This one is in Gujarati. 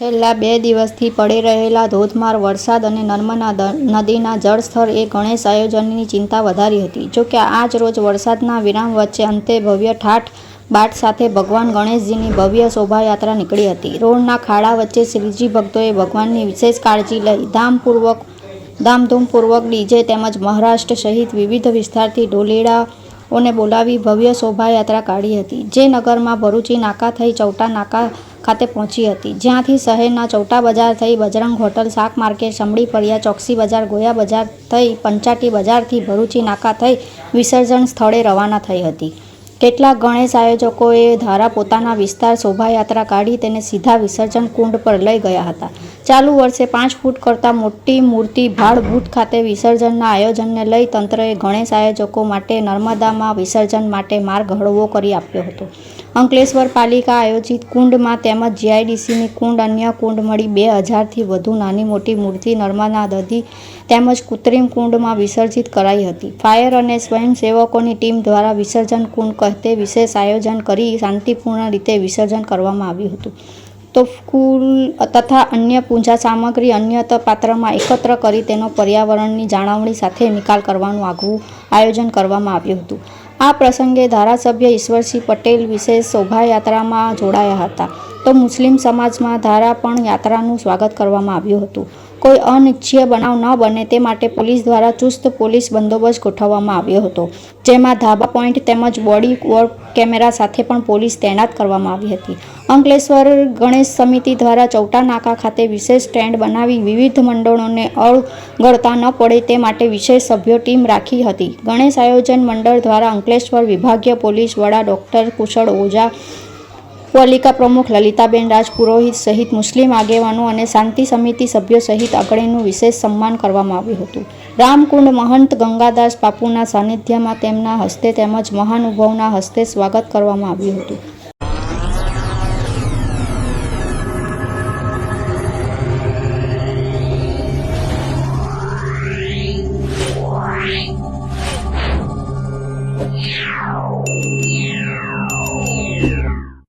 છેલ્લા બે દિવસથી પડી રહેલા ધોધમાર વરસાદ અને નર્મદા નદીના જળસ્તર એ ગણેશ આયોજનની ચિંતા વધારી હતી. જોકે આજ રોજ વરસાદના વિરામ વચ્ચે અંતે ભવ્ય ઠાઠ બાટ સાથે ભગવાન ગણેશજીની ભવ્ય શોભાયાત્રા નીકળી હતી. રોડના ખાડા વચ્ચે શ્રીજી ભક્તોએ ભગવાનની વિશેષ કાળજી લઈ ધામપૂર્વક, ધામધૂમપૂર્વક ડીજે તેમજ મહારાષ્ટ્ર સહિત વિવિધ વિસ્તારથી ઢોલેડાઓને બોલાવી ભવ્ય શોભાયાત્રા કાઢી હતી, જે નગરમાં ભરૂચી નાકા થઈ ચૌટા નાકા ખાતે પહોંચી હતી. જ્યાંથી શહેરના ચૌટા બજાર થઈ બજરંગ હોટલ, શાક માર્કેટ, સમડી ફળિયા, ચોકસી બજાર, ગોયા બજાર થઈ પંચાટી બજારથી ભરૂચી નાકા થઈ વિસર્જન સ્થળે રવાના થઈ હતી. કેટલાક ગણેશ આયોજકોએ ધારા પોતાના વિસ્તાર શોભાયાત્રા કાઢી તેને સીધા વિસર્જન કુંડ પર લઈ ગયા હતા. ચાલુ વર્ષે પાંચ ફૂટ કરતાં મોટી મૂર્તિ ભાડભૂત ખાતે વિસર્જનના આયોજનને લઈ તંત્રએ ગણેશ આયોજકો માટે નર્મદામાં વિસર્જન માટે માર્ગ હળવો કરી આપ્યો હતો. અંકલેશ્વર પાલિકા આયોજિત કુંડમાં તેમજ જીઆઈડીસીની કુંડ, અન્ય કુંડ મળી બે હજારથી વધુ નાની મોટી મૂર્તિ નર્મદા નદી તેમજ કૃત્રિમ કુંડમાં વિસર્જિત કરાઈ હતી. ફાયર અને સ્વયંસેવકોની ટીમ દ્વારા વિસર્જન કુંડ કહેતે વિશેષ આયોજન કરી શાંતિપૂર્ણ રીતે વિસર્જન કરવામાં આવ્યું હતું. તો ફૂલ તથા અન્ય પૂજા સામગ્રી અન્ય પાત્રમાં એકત્ર કરી તેનો પર્યાવરણની જાળવણી સાથે નિકાલ કરવાનું આગવું આયોજન કરવામાં આવ્યું હતું. આ પ્રસંગે ધારાસભ્ય ઈશ્વરસિંહ પટેલ વિશેષ શોભાયાત્રામાં જોડાયા હતા. તો મુસ્લિમ સમાજમાં ધારા પણ યાત્રાનું સ્વાગત કરવામાં આવ્યું હતું. કોઈ અનિચ્છીય બનાવ ન બને તે માટે પોલીસ દ્વારા ચુસ્ત પોલીસ બંદોબસ્ત ગોઠવવામાં આવ્યો હતો. જેમાં ધાબા પોઈન્ટ તેમજ બોડી વોર્ડ કેમેરા સાથે પણ પોલીસ તૈનાત કરવામાં આવી હતી. અંકલેશ્વર ગણેશ સમિતિ દ્વારા ચૌટા નાકા ખાતે વિશેષ સ્ટેન્ડ બનાવી વિવિધ મંડળોને અળગળતા ન પડે તે માટે વિશેષ સભ્યો ટીમ રાખી હતી. ગણેશ આયોજન મંડળ દ્વારા અંકલેશ્વર વિભાગીય પોલીસ વડા ડૉક્ટર કુશળ ઓઝા પાલિકા પ્રમુખ લલિતાબેન રાજપુરોહિત સહિત મુસ્લિમ આગેવાનો અને શાંતિ સમિતિ સભ્યો સહિત અગ્રણીનું વિશેષ સન્માન કરવામાં આવ્યું હતું રામકુંડ મહંત ગંગાદાસ બાપુના સાનિધ્યમાં તેમના હસ્તે તેમજ મહાનુભાવના હસ્તે સ્વાગત કરવામાં આવ્યું હતું Yeah.